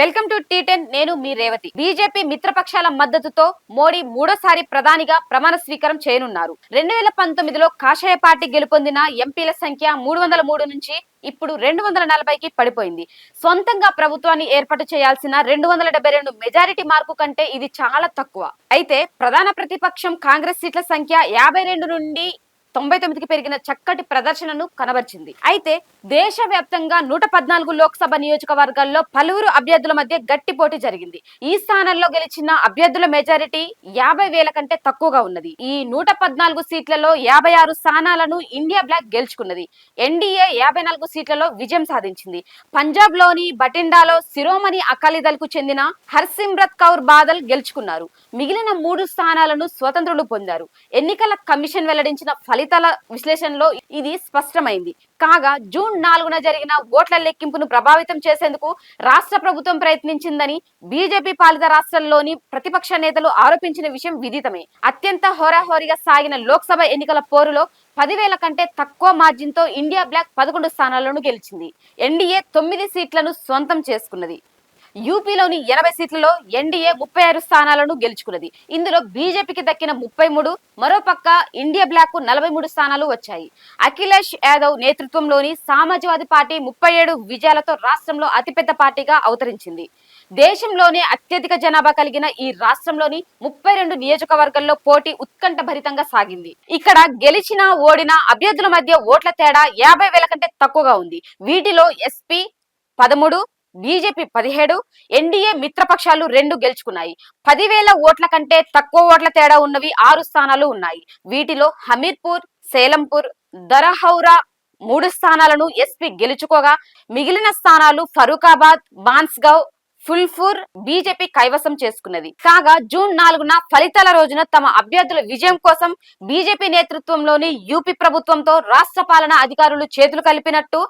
Welcome to tea ten నేను మీ Revathi. BJP మిత్రపక్షాల మద్దతుతో మోడీ మూడోసారి ప్రధానిగా ప్రమాణ స్వీకారం చేయనున్నారు. రెండు వేల పంతొమ్మిదిలో కాషాయ పార్టీ గెలుపొందిన ఎంపీల సంఖ్య మూడు వందల మూడు నుంచి ఇప్పుడు రెండు వందల నలభైకి పడిపోయింది. సొంతంగా ప్రభుత్వాన్ని ఏర్పాటు చేయాల్సిన రెండు వందల డెబ్బై రెండు మెజారిటీ మార్కు కంటే ఇది చాలా తక్కువ. అయితే ప్రధాన ప్రతిపక్షం కాంగ్రెస్ సీట్ల సంఖ్య యాభై రెండు నుండి తొంభై తొమ్మిదికి పెరిగిన చక్కటి ప్రదర్శనను కనబర్చింది. అయితే దేశవ్యాప్తంగా నూట పద్నాలుగు లోక్సభ నియోజకవర్గాల్లో పలువురు అభ్యర్థుల మధ్య గట్టి పోటీ జరిగింది. ఈ స్థానాల్లో గెలిచిన అభ్యర్థుల మెజారిటీ యాభై వేల కంటే తక్కువగా ఉన్నది. ఈ నూట పద్నాలుగు సీట్లలో యాభై ఆరు స్థానాలను ఇండియా బ్లాక్ గెలుచుకున్నది. ఎన్డీఏ యాభై నాలుగు సీట్లలో విజయం సాధించింది. పంజాబ్లోని బటిండాలో శిరోమణి అకాలీదళ్కు చెందిన హర్సిమ్రత్ కౌర్ బాదల్ గెలుచుకున్నారు. మిగిలిన మూడు స్థానాలను స్వతంత్రులు పొందారు. ఎన్నికల కమిషన్ వెల్లడించిన ఫలితాల విశ్లేషణలో ఇది స్పష్టమైంది. కాగా జూన్ నాలుగున జరిగిన ఓట్ల లెక్కింపును ప్రభావితం చేసేందుకు రాష్ట్ర ప్రభుత్వం ప్రయత్నించిందని బీజేపీ పాలిత రాష్ట్రాల్లోని ప్రతిపక్ష నేతలు ఆరోపించిన విషయం విదితమే. అత్యంత హోరాహోరీగా సాగిన లోక్సభ ఎన్నికల పోరులో పదివేల కంటే తక్కువ మార్జిన్తో ఇండియా బ్లాక్ పదకొండు స్థానాలను గెలిచింది. ఎన్డీఏ తొమ్మిది సీట్లను సొంతం చేసుకున్నది. యూపీలోని ఎనభై సీట్లలో ఎన్డీఏ ముప్పై ఆరు స్థానాలను గెలుచుకున్నది. ఇందులో బీజేపీకి దక్కిన ముప్పై మూడు మరోపక్క ఇండియా బ్లాక్కు నలభై మూడు స్థానాలు వచ్చాయి. అఖిలేష్ యాదవ్ నేతృత్వంలోని సమాజ్వాదీ పార్టీ ముప్పై ఏడు విజయాలతో రాష్ట్రంలో అతిపెద్ద పార్టీగా అవతరించింది. దేశంలోనే అత్యధిక జనాభా కలిగిన ఈ రాష్ట్రంలోని ముప్పై రెండు నియోజకవర్గాల్లో పోటీ ఉత్కంఠ భరితంగా సాగింది. ఇక్కడ గెలిచిన ఓడిన అభ్యర్థుల మధ్య ఓట్ల తేడా యాభై వేల కంటే తక్కువగా ఉంది. వీటిలో ఎస్పీ పదమూడు బీజేపీ పదిహేడు ఎన్డీఏ మిత్రపక్షాలు రెండు గెలుచుకున్నాయి. పదివేల ఓట్ల కంటే తక్కువ ఓట్ల తేడా ఉన్నవి ఆరు స్థానాలు ఉన్నాయి. వీటిలో హమీర్పూర్ సేలంపూర్ దరహౌరా మూడు స్థానాలను ఎస్పీ గెలుచుకోగా మిగిలిన స్థానాలు ఫరూకాబాద్ బాన్స్గావ్ ఫుల్ఫూర్ బీజేపీ కైవసం చేసుకున్నది. కాగా జూన్ నాలుగున ఫలితాల రోజున తమ అభ్యర్థుల విజయం కోసం బీజేపీ నేతృత్వంలోని యూపీ ప్రభుత్వంతో రాష్ట్ర అధికారులు చేతులు కలిపినట్టు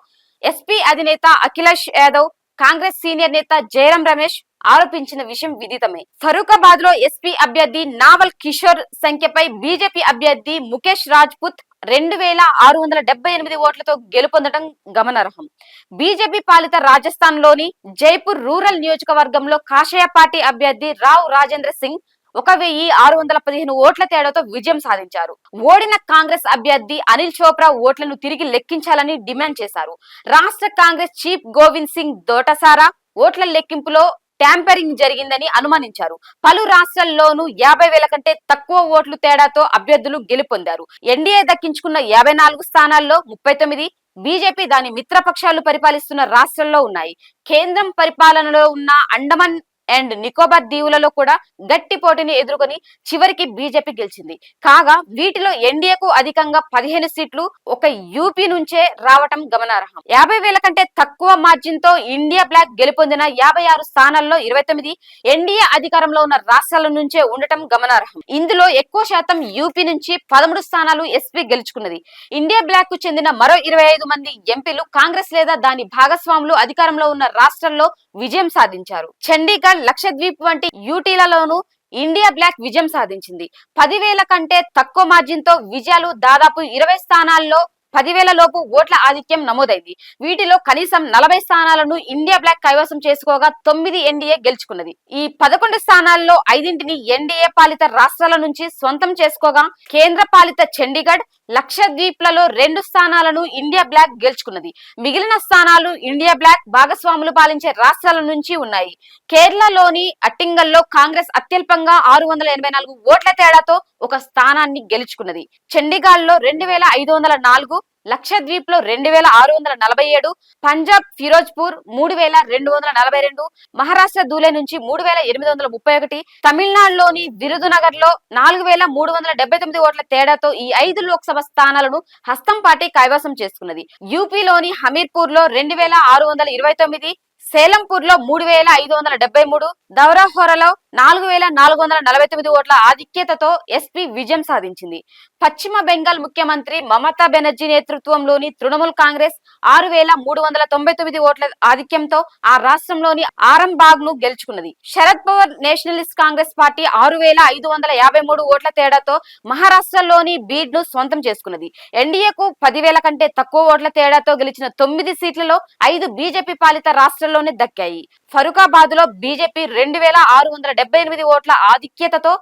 ఎస్పీ అధినేత అఖిలేష్ యాదవ్ కాంగ్రెస్ సీనియర్ నేత జయరాం రమేష్ ఆరోపించిన విషయం విదితమే. ఫరూకాబాద్లో ఎస్పీ అభ్యర్థి నావల్ కిషోర్ సంఖ్యపై బీజేపీ అభ్యర్థి ముఖేష్ రాజ్పుత్ రెండు వేల ఆరు వందల డెబ్బై ఎనిమిది ఓట్లతో గెలుపొందడం గమనార్హం. బీజేపీ పాలిత రాజస్థాన్లోని జైపూర్ రూరల్ నియోజకవర్గంలో కాషాయ పార్టీ అభ్యర్థి రావ్ రాజేంద్ర సింగ్ ఒక వెయ్యి ఆరు వందల పదిహేను ఓట్ల తేడాతో విజయం సాధించారు. ఓడిన కాంగ్రెస్ అభ్యర్థి అనిల్ చోప్రా ఓట్లను తిరిగి లెక్కించాలని డిమాండ్ చేశారు. రాష్ట్ర కాంగ్రెస్ చీఫ్ గోవింద్ సింగ్ దోటసారా ఓట్ల లెక్కింపులో ట్యాంపరింగ్ జరిగిందని అనుమానించారు. పలు రాష్ట్రాల్లోనూ యాభై వేల కంటే తక్కువ ఓట్లు తేడాతో అభ్యర్థులు గెలుపొందారు. ఎన్డీఏ దక్కించుకున్న యాభై నాలుగు స్థానాల్లో ముప్పై తొమ్మిది బీజేపీ దాని మిత్రపక్షాలు పరిపాలిస్తున్న రాష్ట్రాల్లో ఉన్నాయి. కేంద్రం పరిపాలనలో ఉన్న అండమాన్ అండ్ నికోబార్ దీవులలో కూడా గట్టి పోటీని ఎదుర్కొని చివరికి బీజేపీ గెలిచింది. కాగా వీటిలో ఎన్డీఏకు అధికంగా పదిహేను సీట్లు ఒక యూపీ నుంచే రావటం గమనార్హం. యాభై వేల కంటే తక్కువ మార్జిన్తో ఇండియా బ్లాక్ గెలుపొందిన యాభై ఆరు స్థానాల్లో ఇరవై తొమ్మిది ఎన్డీఏ అధికారంలో ఉన్న రాష్ట్రాల నుంచే ఉండటం గమనార్హం. ఇందులో ఎక్కువ శాతం యూపీ నుంచి పదమూడు స్థానాలు ఎస్పీ గెలుచుకున్నది. ఇండియా బ్లాక్కు చెందిన మరో ఇరవై ఐదు మంది ఎంపీలు కాంగ్రెస్ లేదా దాని భాగస్వాములు అధికారంలో ఉన్న రాష్ట్రాల్లో విజయం సాధించారు. చండీగఢ్ లక్షద్వీప్ వంటి యూటీలలోనూ ఇండియా బ్లాక్ విజయం సాధించింది. పదివేల కంటే తక్కువ మార్జిన్తో విజయాలు దాదాపు ఇరవై స్థానాల్లో పదివేల లోపు ఓట్ల ఆధిక్యం నమోదైంది. వీటిలో కనీసం నలభై స్థానాలను ఇండియా బ్లాక్ కైవసం చేసుకోగా తొమ్మిది ఎన్డీఏ గెలుచుకున్నది. ఈ పదకొండు స్థానాల్లో ఐదింటిని ఎన్డీఏ పాలిత రాష్ట్రాల నుంచి సొంతం చేసుకోగా కేంద్ర పాలిత చండీగఢ్ లక్షద్వీప్లలో రెండు స్థానాలను ఇండియా బ్లాక్ గెలుచుకున్నది. మిగిలిన స్థానాలు ఇండియా బ్లాక్ భాగస్వాములు పాలించే రాష్ట్రాల నుంచి ఉన్నాయి. కేరళలోని అట్టింగల్లో కాంగ్రెస్ అత్యల్పంగా ఆరు వందల ఎనభై నాలుగు ఓట్ల తేడాతో ఒక స్థానాన్ని గెలుచుకున్నది. చండీగఢ్లో రెండు వేల ఐదు వందల నాలుగు లక్షద్వీప్లో రెండు వేల ఆరు వందల నలభై ఏడు పంజాబ్ ఫిరోజ్పూర్ మూడు వేల రెండు వందల నలభై రెండు మహారాష్ట్ర దూలే నుంచి మూడు వేల ఎనిమిది వందల ముప్పై ఒకటి తమిళనాడులోని విరుదునగర్లో నాలుగు వేల మూడు వందల డెబ్బై తొమ్మిది ఓట్ల తేడాతో ఈ ఐదు లోక్సభ స్థానాలను హస్తం పార్టీ కైవసం చేసుకున్నది. యూపీలోని హమీర్పూర్లో రెండు వేల ఆరు వందల ఇరవై తొమ్మిది సేలంపూర్లో మూడు వేల ఐదు వందల డెబ్బై మూడు దౌరాహోరలో నాలుగు వేల నాలుగు వందల నలభై తొమ్మిది ఓట్ల ఆధిక్యతతో ఎస్పీ విజయం సాధించింది. పశ్చిమ బెంగాల్ ముఖ్యమంత్రి మమతా బెనర్జీ నేతృత్వంలోని తృణమూల్ కాంగ్రెస్ ఆరు వేల మూడు వందల తొంభై తొమ్మిది ఓట్ల ఆధిక్యంతో ఆ రాష్ట్రంలోని ఆరంబాగ్ను గెలుచుకున్నది. శరద్ పవార్ నేషనలిస్ట్ కాంగ్రెస్ పార్టీ ఆరు వేల ఐదు వందల యాభై మూడు ఓట్ల తేడాతో మహారాష్ట్రలోని బీడ్ను సొంతం చేసుకున్నది. ఎన్డీఏకు పదివేల కంటే తక్కువ ఓట్ల తేడాతో గెలిచిన తొమ్మిది సీట్లలో ఐదు బీజేపీ పాలిత రాష్ట్రాల్లోనే దక్కాయి. ఫరూకాబాద్లో బీజేపీ రెండు వేల ఆరు వందల డెబ్బై ఎనిమిది ఓట్ల ఆధిక్యతతో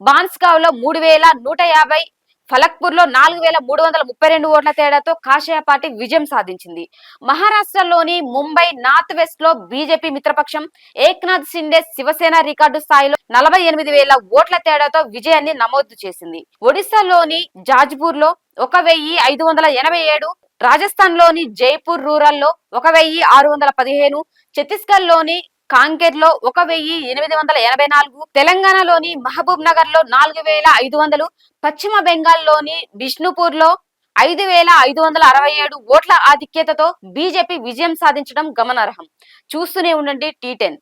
బాన్స్గావ్లో మూడు వేల నూట యాభై ఫలక్పూర్లో నాలుగు వేల మూడు వందల ముప్పై రెండు ఓట్ల తేడాతో కాషాయ పార్టీ విజయం సాధించింది. మహారాష్ట్రలోని ముంబై నార్త్ వెస్ట్లో బీజేపీ మిత్రపక్షం ఏక్నాథ్ సిండే శివసేన రికార్డు స్థాయిలో నలభై ఎనిమిది వేల ఓట్ల తేడాతో విజయాన్ని నమోదు చేసింది. ఒడిశాలోని జాజ్పూర్లో ఒక వెయ్యి ఐదు వందల ఎనభై ఏడు రాజస్థాన్లోని జైపూర్ రూరల్లో ఒక వెయ్యి ఆరు వందల పదిహేను ఛత్తీస్గఢ్లోని కాంకేర్లో ఒక వెయ్యి ఎనిమిది వందల ఎనభై నాలుగు తెలంగాణలోని మహబూబ్ నగర్లో నాలుగు వేల ఐదు వందలు పశ్చిమ బెంగాల్లోని బిష్ణుపూర్లో ఐదు వేల ఐదు వందల అరవై ఏడు ఓట్ల ఆధిక్యతతో బీజేపీ విజయం సాధించడం గమనార్హం. చూస్తూనే ఉండండి టీ టెన్.